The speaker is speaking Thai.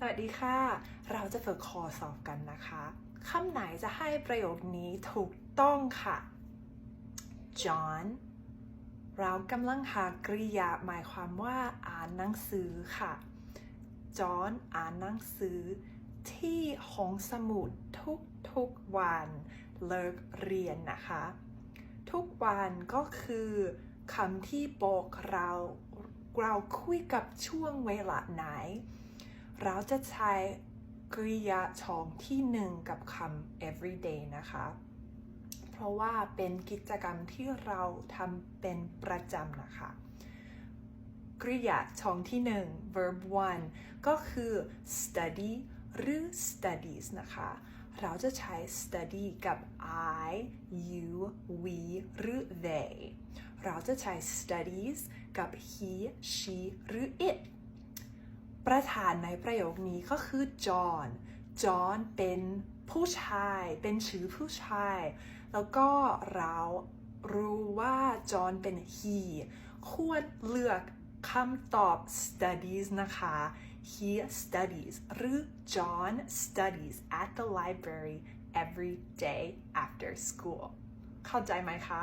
สวัสดีค่ะ เราจะฝึกคอสอบกันนะคะคำไหนจะให้ประโยคนี้ถูกต้องค่ะ John เรากำลังหากริยาหมายความว่าอ่านหนังสือค่ะ John อ่านหนังสือที่ห้องสมุดทุกทุกวันเลิกเรียนนะคะ ทุกวันก็คือคำที่บอกเราเราคุยกับช่วงเวลาไหน เราจะใช้กริยาช่องที่หนึ่งกับคำ everyday นะคะ เพราะว่าเป็นกิจกรรมที่เราทำเป็นประจำนะคะ กริยาช่องที่หนึ่ง verb one ก็คือ study หรือ studies นะคะ เราจะใช้ study กับ I you we หรือ they เราจะใช้ studies กับ he she หรือ it ประธานในประโยคนี้ก็คือ John John เป็นผู้ชาย เป็นชื่อผู้ชาย แล้วก็เรารู้ว่า John เป็น he ควรเลือกคำตอบ studies นะคะ he studies หรือ John studies at the library every day after school เข้าใจไหมคะ